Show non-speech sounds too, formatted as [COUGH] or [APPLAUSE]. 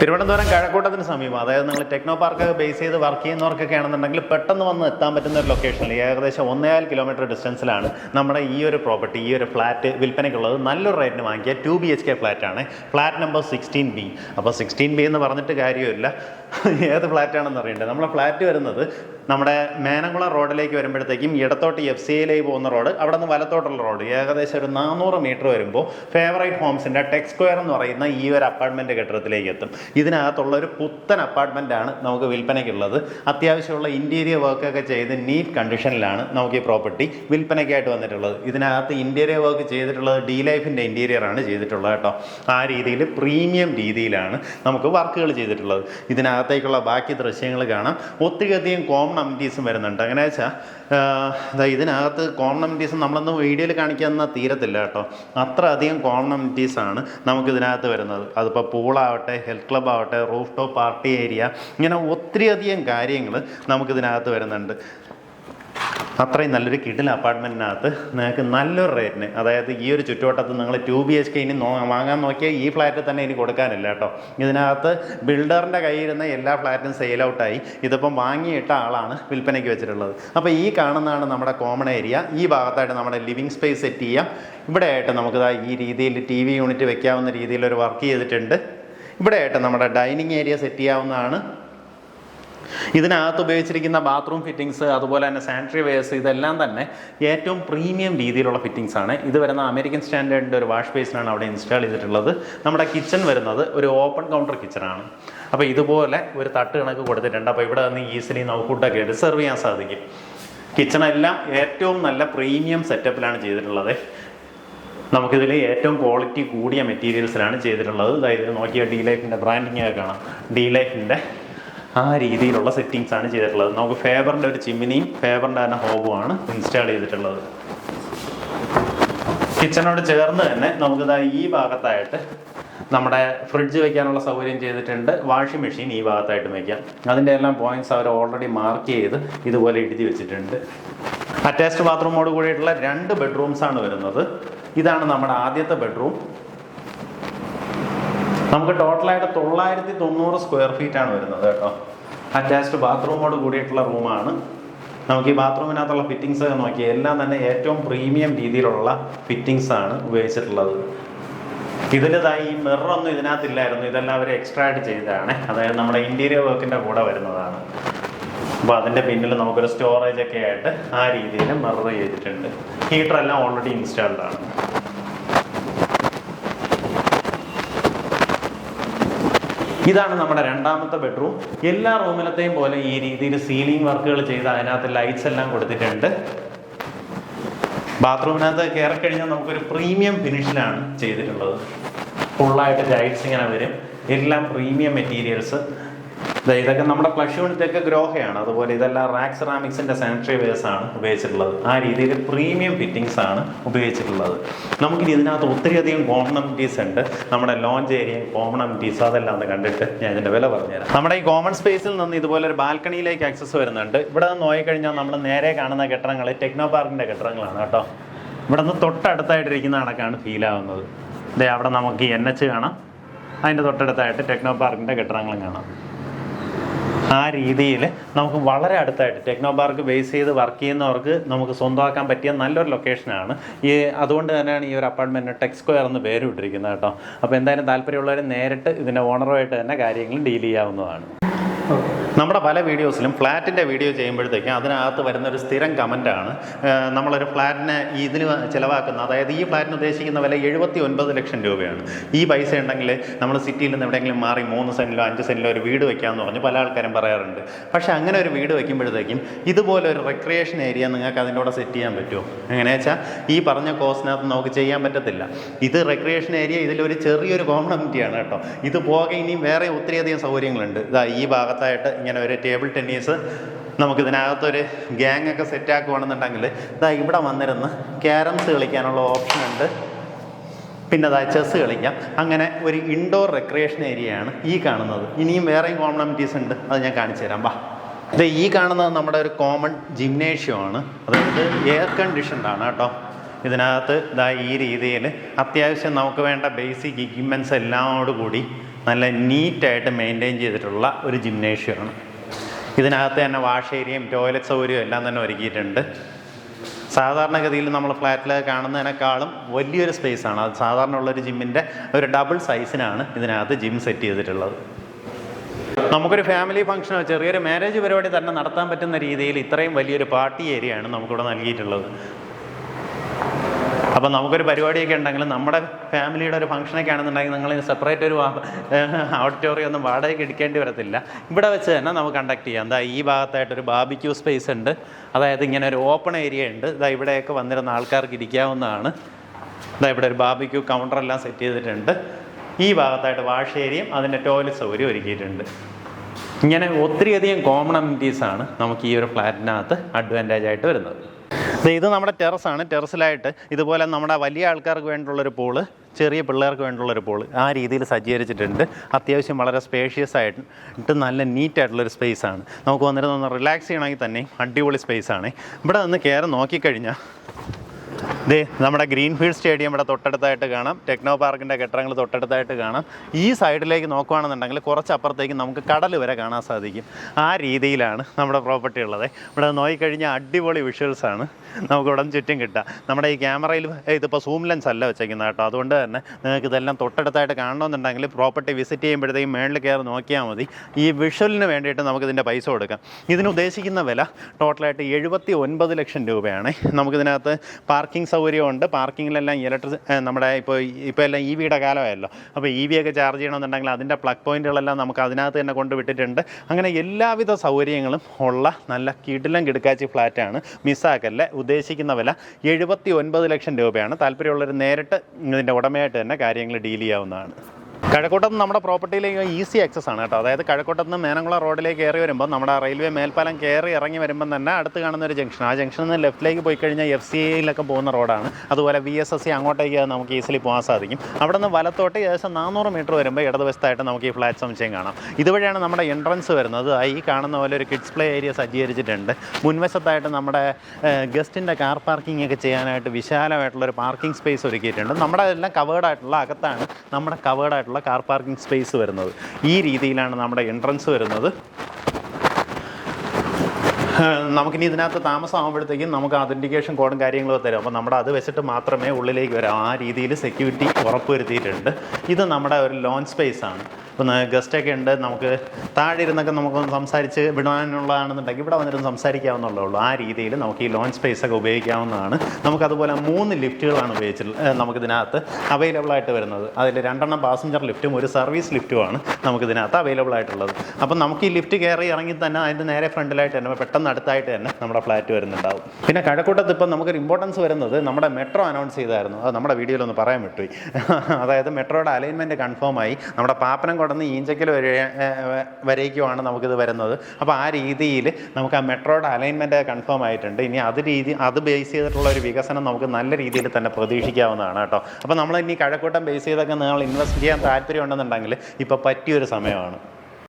തിരുവനന്തപുരം കഴക്കൂട്ടത്തിന് സമീപം അതായത് നിങ്ങൾ ടെക്നോ പാർക്ക് ബേസ് ചെയ്ത് വർക്ക് ചെയ്യുന്നവർക്കൊക്കെ ആണെന്നുണ്ടെങ്കിൽ പെട്ടെന്ന് വന്ന് എത്താൻ പറ്റുന്ന ഒരു ലൊക്കേഷനിൽ ഏകദേശം ഒന്നേകാൽ കിലോമീറ്റർ ഡിസ്റ്റൻസിലാണ് നമ്മുടെ ഈ ഒരു പ്രോപ്പർട്ടി ഈ ഒരു ഫ്ലാറ്റ് വിൽപ്പനയ്ക്കുള്ളത്. നല്ലൊരു റേറ്റിന് വാങ്ങിയ two B H K flat ആണ്. ഫ്ലാറ്റ് നമ്പർ സിക്സ്റ്റീൻ ബി അപ്പോൾ സിക്സ്റ്റീൻ ബി എന്ന് പറഞ്ഞിട്ട് കാര്യമില്ല ഏത് ഫ്ലാറ്റാണെന്ന് അറിയണ്ടേ. നമ്മുടെ ഫ്ലാറ്റ് വരുന്നത് നമ്മുടെ മേനംകുളം റോഡിലേക്ക് വരുമ്പോഴത്തേക്കും ഇടത്തോട്ട് എഫ് സി എയിലേക്ക് പോകുന്ന റോഡ് അവിടെ നിന്ന് വലത്തോട്ടുള്ള റോഡ് ഏകദേശം ഒരു നാനൂറ് മീറ്റർ വരുമ്പോൾ ഫേവറേറ്റ് ഹോംസിന്റെ ടെക് സ്ക്വയർ എന്ന് പറയുന്ന ഈ ഒരു അപ്പാർട്ട്മെന്റ് കെട്ടിടത്തിലേക്ക് എത്തും. ഇതിനകത്തുള്ള ഒരു പുത്തൻ അപ്പാർട്ട്മെന്റാണ് നമുക്ക് വിൽപ്പനയ്ക്കുള്ളത്. അത്യാവശ്യമുള്ള ഇന്റീരിയർ വർക്കൊക്കെ ചെയ്ത് നീറ്റ് കണ്ടീഷനിലാണ് നമുക്ക് ഈ പ്രോപ്പർട്ടി വിൽപ്പനയ്ക്കായിട്ട് വന്നിട്ടുള്ളത്. ഇതിനകത്ത് ഇന്റീരിയർ വർക്ക് ചെയ്തിട്ടുള്ളത് ഡി ലൈഫിന്റെ ഇന്റീരിയർ ആണ് ചെയ്തിട്ടുള്ളത് കേട്ടോ. ആ രീതിയിൽ പ്രീമിയം രീതിയിലാണ് നമുക്ക് വർക്കുകൾ ചെയ്തിട്ടുള്ളത്. ഇതിനകത്തേക്കുള്ള ബാക്കി ദൃശ്യങ്ങൾ കാണാം. ഒത്തിരി അധികം കോമൺ അമിറ്റീസും വരുന്നുണ്ട്. അങ്ങനെ വെച്ചാൽ ഇതിനകത്ത് കോമണമിറ്റീസ് നമ്മളൊന്നും വീഡിയോയിൽ കാണിക്കുന്ന തീരത്തില്ല കേട്ടോ. അത്ര അധികം നമുക്കിതിനകത്ത് നമുക്ക് ഇതിനകത്ത് വരുന്നത്. അതിപ്പോൾ പൂളാവട്ടെ ഹെൽത്ത് ക്ലബ് ആവട്ടെ റൂഫ് ടോപ്പ് പാർട്ടി ഏരിയ ഇങ്ങനെ ഒത്തിരി അധികം കാര്യങ്ങൾ നമുക്കിതിനകത്ത് വരുന്നുണ്ട്. അത്രയും നല്ലൊരു കിടിൽ അപ്പാർട്ട്മെന്റിനകത്ത് നിങ്ങൾക്ക് നല്ലൊരു റേറ്റിന് അതായത് ഈ ഒരു ചുറ്റുവട്ടത്ത് നിങ്ങൾ ടു ബി എച്ച് കെ ഇനി വാങ്ങാൻ നോക്കിയാൽ ഈ ഫ്ലാറ്റ് തന്നെ ഇനി കൊടുക്കാനില്ല കേട്ടോ. ഇതിനകത്ത് ബിൽഡറിന്റെ കയ്യിരുന്ന എല്ലാ ഫ്ലാറ്റും സെയിൽ ഔട്ടായി ഇതിപ്പം വാങ്ങിയിട്ട ആളാണ് വിൽപ്പനയ്ക്ക് വെച്ചിട്ടുള്ളത്. അപ്പോൾ ഈ കാണുന്നതാണ് നമ്മുടെ കോമൺ ഏരിയ ഈ ഭാഗത്തായിട്ട് നമ്മുടെ ലിവിങ് സ്പേസ് സെറ്റ് ചെയ്യാം. ഇവിടെ നമുക്ക് ഈ രീതിയിൽ ടി വി യൂണിറ്റ് വെക്കാവുന്ന രീതിയിൽ ഒരു വർക്ക് ചെയ്തിട്ടുണ്ട്. ഇവിടെ ആയിട്ട് നമ്മുടെ ഡൈനിങ് ഏരിയ സെറ്റ് ചെയ്യാവുന്നതാണ്. ഇതിനകത്ത് ഉപയോഗിച്ചിരിക്കുന്ന ബാത്റൂം ഫിറ്റിങ്സ് അതുപോലെ തന്നെ സാനിറ്ററി വെയർസ് ഇതെല്ലാം തന്നെ ഏറ്റവും പ്രീമിയം രീതിയിലുള്ള ഫിറ്റിങ്സ് ആണ്. ഇത് വരുന്ന അമേരിക്കൻ സ്റ്റാൻഡേർഡിന്റെ ഒരു വാഷ് ബേസിനാണ് അവിടെ ഇൻസ്റ്റാൾ ചെയ്തിട്ടുള്ളത്. നമ്മുടെ കിച്ചൺ വരുന്നത് ഒരു ഓപ്പൺ കൗണ്ടർ കിച്ചണാണ് അപ്പോൾ ഇതുപോലെ ഒരു തട്ട് കണക്ക് കൊടുത്തിട്ടുണ്ട്. അപ്പോൾ ഇവിടെ നിന്ന് ഈസിലി നമുക്ക് ഫുഡൊക്കെ എടുത്ത് സെർവ് ചെയ്യാൻ സാധിക്കും. കിച്ചണെല്ലാം ഏറ്റവും നല്ല പ്രീമിയം സെറ്റപ്പിലാണ് ചെയ്തിട്ടുള്ളത്. നമുക്കിതിൽ ഏറ്റവും ക്വാളിറ്റി കൂടിയ മെറ്റീരിയൽസിലാണ് ചെയ്തിട്ടുള്ളത്. അതായത് നോക്കിയ ഡി ലൈഫിന്റെ ബ്രാൻഡിങ്ങൊക്കെ കാണാം. ഡി ലൈഫിന്റെ ആ രീതിയിലുള്ള സെറ്റിങ്സ് ആണ് ചെയ്തിട്ടുള്ളത്. നമുക്ക് ഫേബറിന്റെ ഒരു ചിമ്മിനിയും ഫേബറിന്റെ തന്നെ ഹോബുമാണ് ഇൻസ്റ്റാൾ ചെയ്തിട്ടുള്ളത്. കിച്ചണോട് ചേർന്ന് തന്നെ നമുക്കിതാ ഈ ഭാഗത്തായിട്ട് നമ്മുടെ ഫ്രിഡ്ജ് വെക്കാനുള്ള സൗകര്യം ചെയ്തിട്ടുണ്ട്. വാഷിംഗ് മെഷീൻ ഈ ഭാഗത്തായിട്ട് വയ്ക്കാം അതിന്റെ എല്ലാം പോയിന്റ്സ് അവർ ഓൾറെഡി മാർക്ക് ചെയ്ത് ഇതുപോലെ എഴുതി വെച്ചിട്ടുണ്ട്. അറ്റാച്ച്ഡ് ബാത്റൂമോട് കൂടിയിട്ടുള്ള രണ്ട് ബെഡ്റൂംസ് ആണ് വരുന്നത്. ഇതാണ് നമ്മുടെ ആദ്യത്തെ ബെഡ്റൂം നമുക്ക് ടോട്ടലായിട്ട് തൊള്ളായിരത്തി തൊണ്ണൂറ് സ്ക്വയർ ഫീറ്റ് ആണ് വരുന്നത് കേട്ടോ. അറ്റാച്ച്ഡ് ബാത്റൂമോട് കൂടിയിട്ടുള്ള റൂമാണ് നമുക്ക് ഈ ബാത്റൂമിനകത്തുള്ള ഫിറ്റിങ്സ് നോക്കി എല്ലാം തന്നെ ഏറ്റവും പ്രീമിയം രീതിയിലുള്ള ഫിറ്റിങ്സ് ആണ് ഉപയോഗിച്ചിട്ടുള്ളത്. ഇതിലിതായി ഈ മിററൊന്നും ഇതിനകത്തില്ലായിരുന്നു. ഇതെല്ലാം അവർ എക്സ്ട്രാ ആയിട്ട് ചെയ്തതാണ്. അതായത് നമ്മുടെ ഇന്റീരിയർ വർക്കിന്റെ കൂടെ വരുന്നതാണ്. അപ്പോൾ അതിന്റെ പിന്നിൽ നമുക്കൊരു സ്റ്റോറേജ് ഒക്കെ ആയിട്ട് ആ രീതിയിൽ മിറർ ചെയ്തിട്ടുണ്ട്. ഹീറ്റർ എല്ലാം ഓൾറെഡി ഇൻസ്റ്റാൾഡ് ആണ്. ഇതാണ് നമ്മുടെ രണ്ടാമത്തെ ബെഡ്റൂം എല്ലാ റൂമിലത്തെയും പോലെ ഈ രീതിയിൽ സീലിംഗ് വർക്കുകൾ ചെയ്ത് അതിനകത്ത് ലൈറ്റ്സ് എല്ലാം കൊടുത്തിട്ടുണ്ട്. ബാത്റൂമിനകത്ത് കയറി കഴിഞ്ഞാൽ നമുക്കൊരു പ്രീമിയം ഫിനിഷിലാണ് ചെയ്തിട്ടുള്ളത്. ഫുള്ളായിട്ട് ലൈറ്റ്സ് ഇങ്ങനെ വരും. എല്ലാം പ്രീമിയം മെറ്റീരിയൽസ് ഇതൊക്കെ നമ്മുടെ ഫ്ലഷ് യൂണിറ്റൊക്കെ ഗ്രോഹയാണ് അതുപോലെ ഇതെല്ലാം റാക്സ് സെറാമിക്സിന്റെ സാനിറ്ററി വെയർസ് ആണ് ഉപയോഗിച്ചിട്ടുള്ളത്. ആ രീതിയിൽ പ്രീമിയം ഫിറ്റിങ്സ് ആണ് ഉപയോഗിച്ചിട്ടുള്ളത്. നമുക്കിനി ഇതിനകത്ത് ഒത്തിരിയധികം കോമണമിറ്റീസ് ഉണ്ട്. നമ്മുടെ ലോഞ്ച് ഏരിയയും കോമണമിറ്റീസ് അതെല്ലാം കണ്ടിട്ട് ഞാൻ ഇതിന്റെ വില പറഞ്ഞുതരാം. നമ്മുടെ ഈ കോമൺ സ്പേസിൽ നിന്ന് ഇതുപോലെ ഒരു ബാൽക്കണിയിലേക്ക് ആക്സസ് വരുന്നുണ്ട്. ഇവിടെ നിന്ന് നോക്കിക്കഴിഞ്ഞാൽ നമ്മൾ നേരെ കാണുന്ന കെട്ടിടങ്ങൾ ടെക്നോ പാർക്കിന്റെ കെട്ടിടങ്ങളാണ് കേട്ടോ. ഇവിടെ നിന്ന് തൊട്ടടുത്തായിട്ടിരിക്കുന്ന കണക്കാണ് ഫീൽ ആവുന്നത്. ദേ അവിടെ നമുക്ക് എൻ എച്ച് കാണാം. അതിന്റെ തൊട്ടടുത്തായിട്ട് ടെക്നോ പാർക്കിന്റെ കെട്ടിടങ്ങളും കാണാം. ആ രീതിയിൽ നമുക്ക് വളരെ അടുത്തായിട്ട് ടെക്നോ പാർക്ക് ബേസ് ചെയ്ത് വർക്ക് ചെയ്യുന്നവർക്ക് നമുക്ക് സ്വന്തമാക്കാൻ പറ്റിയ നല്ലൊരു ലൊക്കേഷനാണ് ഈ അതുകൊണ്ട് തന്നെയാണ് ഈ ഒരു അപ്പാർട്ട്മെന്റ് ടെക് സ്ക്വയർ എന്ന് പേര് ഇട്ടിരിക്കുന്നത് കേട്ടോ. അപ്പോൾ എന്തായാലും താല്പര്യമുള്ളവർ നേരിട്ട് ഇതിന്റെ ഓണറുമായിട്ട് തന്നെ കാര്യങ്ങൾ ഡീൽ ചെയ്യാവുന്നതാണ്. നമ്മുടെ പല വീഡിയോസിലും ഫ്ലാറ്റിന്റെ വീഡിയോ ചെയ്യുമ്പോഴത്തേക്കും അതിനകത്ത് വരുന്ന ഒരു സ്ഥിരം കമന്റാണ് നമ്മളൊരു ഫ്ലാറ്റിന് ഇതിന് ചിലവാക്കുന്ന അതായത് ഈ ഫ്ലാറ്റിന് ഉദ്ദേശിക്കുന്ന വില എഴുപത്തി ഒൻപത് ലക്ഷം രൂപയാണ്. ഈ പൈസ ഉണ്ടെങ്കിൽ നമ്മൾ സിറ്റിയിൽ നിന്ന് എവിടെയെങ്കിലും മാറി മൂന്ന് സെന്റിലോ അഞ്ച് സെന്റിലോ ഒരു വീട് വെക്കാമെന്ന് പറഞ്ഞ് പല ആൾക്കാരും പറയാറുണ്ട്. പക്ഷേ അങ്ങനെ ഒരു വീട് വെക്കുമ്പോഴത്തേക്കും ഇതുപോലെ ഒരു റിക്രിയേഷൻ ഏരിയ നിങ്ങൾക്ക് അതിന്റെ കൂടെ സെറ്റ് ചെയ്യാൻ പറ്റുമോ? എങ്ങനെ വെച്ചാൽ ഈ പറഞ്ഞ കോസ്റ്റിനകത്ത് നമുക്ക് ചെയ്യാൻ പറ്റത്തില്ല. ഇത് റിക്രിയേഷൻ ഏരിയ ഇതിലൊരു ചെറിയൊരു കോമണമിറ്റിയാണ് കേട്ടോ. ഇത് പോകെ ഇനിയും വേറെ ഒത്തിരിയധികം സൗകര്യങ്ങളുണ്ട്. ഇതാ ഈ ഭാഗത്തായിട്ട് ഇങ്ങനെ ഒരു ടേബിൾ ടെന്നീസ് നമുക്ക് ഇതിനകത്തൊരു ഗ്യാങ് ഒക്കെ സെറ്റ് ആക്കുവാണെന്നുണ്ടെങ്കിൽ ഇതാ ഇവിടെ വന്നിരുന്ന് ക്യാരംസ് കളിക്കാനുള്ള ഓപ്ഷൻ ഉണ്ട്. പിന്നെ അതാ ചെസ് കളിക്കാം. അങ്ങനെ ഒരു ഇൻഡോർ റെക്രിയേഷൻ ഏരിയയാണ് ഈ കാണുന്നത്. ഇനിയും വേറെയും കോമണമിറ്റീസ് ഉണ്ട്. അത് ഞാൻ കാണിച്ചു തരാം. വാ. ഇത് ഈ കാണുന്നത് നമ്മുടെ ഒരു കോമൺ ജിംനേഷ്യമാണ് അതായത് എയർ കണ്ടീഷൻഡ് ആണ് കേട്ടോ. ഇതിനകത്ത് ഇതാ ഈ രീതിയിൽ അത്യാവശ്യം നമുക്ക് വേണ്ട ബേസിക് ഇക്യുപ്മെന്റ്സ് എല്ലാം കൂടി നല്ല നീറ്റായിട്ട് മെയിന്റെയിൻ ചെയ്തിട്ടുള്ള ഒരു ജിംനേഷ്യമാണ് ഇതിനകത്ത് തന്നെ വാഷ് ഏരിയയും ടോയ്ലറ്റ് സൗകര്യവും എല്ലാം തന്നെ ഒരുക്കിയിട്ടുണ്ട്. സാധാരണഗതിയിൽ നമ്മൾ ഫ്ലാറ്റിൽ കാണുന്നതിനേക്കാളും വലിയൊരു സ്പേസാണ് അത് സാധാരണ ഉള്ളൊരു ജിമ്മിന്റെ ഒരു ഡബിൾ സൈസിനാണ് ഇതിനകത്ത് ജിം സെറ്റ് ചെയ്തിട്ടുള്ളത്. നമുക്കൊരു ഫാമിലി ഫംഗ്ഷനോ ചെറിയൊരു മാരേജ് പരിപാടി തന്നെ നടത്താൻ പറ്റുന്ന രീതിയിൽ ഇത്രയും വലിയൊരു പാർട്ടി ഏരിയയാണ് നമുക്കിവിടെ നൽകിയിട്ടുള്ളത്. അപ്പം നമുക്കൊരു പരിപാടിയൊക്കെ ഉണ്ടെങ്കിൽ നമ്മുടെ ഫാമിലിയുടെ ഒരു ഫംഗ്ഷനൊക്കെ ആണെന്നുണ്ടെങ്കിൽ നിങ്ങൾ സെപ്പറേറ്റ് ഒരു ഓഡിറ്റോറിയം ഒന്നും വാടകയ്ക്ക് എടുക്കേണ്ടി വരത്തില്ല. ഇവിടെ വെച്ച് തന്നെ നമുക്ക് കണ്ടക്ട് ചെയ്യാം. എന്താ ഈ ഭാഗത്തായിട്ടൊരു ബാബിക്യൂ സ്പേസ് ഉണ്ട്. അതായത് ഇങ്ങനെ ഒരു ഓപ്പൺ ഏരിയ ഉണ്ട്. ഇതാ ഇവിടെയൊക്കെ വന്നിരുന്ന ആൾക്കാർക്ക് ഇരിക്കാവുന്നതാണ്. ഇതാ ഇവിടെ ഒരു ബാബിക്യൂ കൗണ്ടറെല്ലാം സെറ്റ് ചെയ്തിട്ടുണ്ട്. ഈ ഭാഗത്തായിട്ട് വാഷ് ഏരിയയും അതിന്റെ ടോയ്ലറ്റ് സൗകര്യം ഒരുക്കിയിട്ടുണ്ട്. ഇങ്ങനെ ഒത്തിരിയധികം കോമൺ അമിറ്റീസാണ് നമുക്ക് ഈ ഒരു ഫ്ലാറ്റിനകത്ത് അഡ്വാന്റേജ് ആയിട്ട് വരുന്നത്. ഇത് നമ്മുടെ ടെറസാണ്. ടെറസിലായിട്ട് ഇതുപോലെ നമ്മുടെ വലിയ ആൾക്കാർക്ക് വേണ്ടിയുള്ളൊരു പൂൾ ചെറിയ പിള്ളേർക്ക് വേണ്ടിയുള്ളൊരു പൂൾ ആ രീതിയിൽ സജ്ജീകരിച്ചിട്ടുണ്ട്. അത്യാവശ്യം വളരെ സ്പേഷ്യസ് ആയിട്ട് നല്ല നീറ്റായിട്ടുള്ളൊരു ആണ്. നമുക്ക് വന്നിരുന്ന് ഒന്ന് റിലാക്സ് ചെയ്യണമെങ്കിൽ തന്നെ അടിപൊളി സ്പേസ് ആണ്. ഇവിടെ നിന്ന് കയറി നോക്കിക്കഴിഞ്ഞാൽ ദേ നമ്മുടെ ഗ്രീൻഫീൽഡ് സ്റ്റേഡിയം ഇവിടെ തൊട്ടടുത്തായിട്ട് കാണാം. ടെക്നോ പാർക്കിന്റെ കെട്ടിടങ്ങൾ തൊട്ടടുത്തായിട്ട് കാണാം. ഈ സൈഡിലേക്ക് നോക്കുകയാണെന്നുണ്ടെങ്കിൽ കുറച്ച് അപ്പുറത്തേക്ക് നമുക്ക് കടൽ വരെ കാണാൻ സാധിക്കും. ആ രീതിയിലാണ് നമ്മുടെ പ്രോപ്പർട്ടി ഉള്ളത്. ഇവിടെ നോക്കിക്കഴിഞ്ഞാൽ അടിപൊളി വിഷ്വൽസ് ആണ്. നമുക്ക് ഉടൻ ചുറ്റും കിട്ടുക നമ്മുടെ ഈ ക്യാമറയിൽ ഇതിപ്പോൾ സൂം ലെൻസ് അല്ല വെച്ചേക്കുന്നത് കേട്ടോ. അതുകൊണ്ട് തന്നെ നിങ്ങൾക്ക് ഇതെല്ലാം തൊട്ടടുത്തായിട്ട് കാണണമെന്നുണ്ടെങ്കിൽ പ്രോപ്പർട്ടി വിസിറ്റ് ചെയ്യുമ്പോഴത്തേക്കും മേളിൽ കയറി നോക്കിയാൽ മതി. ഈ വിഷ്വലിന് വേണ്ടിയിട്ട് നമുക്ക് ഇതിന്റെ പൈസ കൊടുക്കാം. ഇതിന് ഉദ്ദേശിക്കുന്ന വില ടോട്ടലായിട്ട് എഴുപത്തി ഒൻപത് ലക്ഷം രൂപയാണ്. നമുക്കിതിനകത്ത് പാർക്കിംഗ് സൗകര്യമുണ്ട്. പാർക്കിങ്ങിലെല്ലാം ഇലക്ട്രിക് നമ്മുടെ ഇപ്പോൾ ഇപ്പോൾ എല്ലാം ഇ വിയുടെ കാലമായല്ലോ. അപ്പോൾ ഇ വി ഒക്കെ ചാർജ് ചെയ്യണമെന്നുണ്ടെങ്കിൽ അതിന്റെ പ്ലഗ് പോയിന്റുകളെല്ലാം നമുക്ക് അതിനകത്ത് തന്നെ കൊണ്ടുവിട്ടിട്ടുണ്ട് അങ്ങനെ എല്ലാവിധ സൗകര്യങ്ങളും ഉള്ള നല്ല കിടിലം കിടക്കാച്ചി ഫ്ലാറ്റാണ് മിസ്സാക്കല്ല? ഉദ്ദേശിക്കുന്ന വില എഴുപത്തി ഒൻപത് ലക്ഷം രൂപയാണ്. താല്പര്യമുള്ളവർ നേരിട്ട് ഇതിന്റെ ഉടമയായിട്ട് തന്നെ കാര്യങ്ങൾ ഡീൽ ചെയ്യാവുന്നതാണ്. കഴക്കൂട്ടത്ത് നമ്മുടെ പ്രോപ്പർട്ടിയിലേക്ക് ഈസി ആക്സസ് ആണ് കേട്ടോ. അതായത് കഴക്കൂട്ടത്ത് നിന്ന് മേനംകുളം റോഡിലേക്ക് കയറി വരുമ്പോൾ നമ്മുടെ റെയിൽവേ മേൽപ്പാലം കയറി ഇറങ്ങി വരുമ്പോൾ തന്നെ അടുത്ത് കാണുന്ന ഒരു ജംഗ്ഷൻ ആ ജംഗ്ഷനിൽ നിന്ന് ലെഫ്റ്റിലേക്ക് പോയി കഴിഞ്ഞാൽ എഫ് സി ഐയിലൊക്കെ പോകുന്ന റോഡാണ് അതുപോലെ വി എസ് എസ് സി അങ്ങോട്ടേക്ക് നമുക്ക് ഈസിലി പോകാൻ സാധിക്കും. അവിടെ നിന്ന് വലത്തോട്ട് ഏകദേശം നാനൂറ് മീറ്റർ വരുമ്പോൾ ഇടതുവശത്തായിട്ട് നമുക്ക് ഈ ഫ്ലാറ്റ് സമുച്ചയം കാണാം. ഇതുവഴിയാണ് നമ്മുടെ എൻട്രൻസ് വരുന്നത്. ഈ കാണുന്ന പോലെ ഒരു കിഡ്സ് പ്ലേ ഏരിയ സജ്ജീകരിച്ചിട്ടുണ്ട്. മുൻവശത്തായിട്ട് നമ്മുടെ ഗസ്റ്റിന്റെ കാർ പാർക്കിംഗ് ഒക്കെ ചെയ്യാനായിട്ട് വിശാലമായിട്ടുള്ള ഒരു പാർക്കിംഗ് സ്പേസ് ഒരുക്കിയിട്ടുണ്ട്. നമ്മുടെ എല്ലാം കവേർഡായിട്ടുള്ള അകത്താണ് നമ്മുടെ കവേർഡ് ആയിട്ടുള്ള കാർ പാർക്കിംഗ് സ്പേസ് വരുന്നത്. ഈ രീതിയിലാണ് നമ്മുടെ എൻട്രൻസ് വരുന്നത്. നമുക്കിനി ഇതിനകത്ത് താമസമാകുമ്പോഴത്തേക്കും നമുക്ക് അതന്റിക്കേഷൻ കോഡും കാര്യങ്ങളും തരും. അപ്പോൾ നമ്മുടെ അത് വെച്ചിട്ട് മാത്രമേ ഉള്ളിലേക്ക് വരാം. ആ രീതിയിൽ സെക്യൂരിറ്റി ഉറപ്പുവരുത്തിയിട്ടുണ്ട്. ഇത് നമ്മുടെ ഒരു ലോൺ സ്പേസ് ആണ്. ഇപ്പം ഗസ്റ്റൊക്കെ ഉണ്ട്. നമുക്ക് താഴെ ഇരുന്നൊക്കെ നമുക്കൊന്ന് സംസാരിച്ച് വിടാനുള്ളതാണെന്നുണ്ടെങ്കിൽ ഇവിടെ വന്നിട്ട് സംസാരിക്കാവുന്നുള്ളൂ ആ രീതിയിൽ നമുക്ക് ഈ ലോഞ്ച് സ്പേസ് ഒക്കെ ഉപയോഗിക്കാവുന്നതാണ്. നമുക്കതുപോലെ മൂന്ന് ലിഫ്റ്റുകളാണ് ഏഹ് നമുക്കിതിനകത്ത് അവൈലബിൾ ആയിട്ട് വരുന്നത്. അതിൽ രണ്ടെണ്ണം പാസഞ്ചർ ലിഫ്റ്റും ഒരു സർവീസ് ലിഫ്റ്റുമാണ് നമുക്കിതിനകത്ത് അവൈലബിൾ ആയിട്ടുള്ളത്. അപ്പം നമുക്ക് ഈ ലിഫ്റ്റ് കയറി ഇറങ്ങി തന്നെ അതിന്റെ നേരെ ഫ്രണ്ടിലായിട്ട് തന്നെ പെട്ടെന്ന് അടുത്തായിട്ട് തന്നെ നമ്മുടെ ഫ്ലാറ്റ് വരുന്നുണ്ടാവും. പിന്നെ കഴക്കൂട്ടത്ത് ഇപ്പം നമുക്കൊരു ഇമ്പോർട്ടൻസ് വരുന്നത് നമ്മുടെ മെട്രോ അനൗൺസ് ചെയ്തായിരുന്നു. അത് നമ്മുടെ വീഡിയോയിലൊന്ന് പറയാൻ വിട്ടുപോയി. [LAUGHS] അതായത് മെട്രോയുടെ അലൈൻമെന്റ് കൺഫേം ആയി. നമ്മുടെ പാപ്പനം കൊടന്ന് ഈഞ്ചക്കൽ വരെ വരേക്കുമാണ് നമുക്കിത് വരുന്നത്. അപ്പോൾ ആ രീതിയിൽ നമുക്ക് ആ മെട്രോയുടെ അലൈൻമെന്റ് കൺഫേം ആയിട്ടുണ്ട്. ഇനി അത് രീതി അത് ബേസ് ചെയ്തിട്ടുള്ള ഒരു വികസനം നമുക്ക് നല്ല രീതിയിൽ തന്നെ പ്രതീക്ഷിക്കാവുന്നതാണ് കേട്ടോ. അപ്പോൾ നമ്മൾ ഇനി കഴക്കൂട്ടം ബേസ് ചെയ്തൊക്കെ നിങ്ങൾ ഇൻവെസ്റ്റ് ചെയ്യാൻ താല്പര്യം ഉണ്ടെന്നുണ്ടെങ്കിൽ ഇപ്പോൾ പറ്റിയൊരു സമയമാണ്.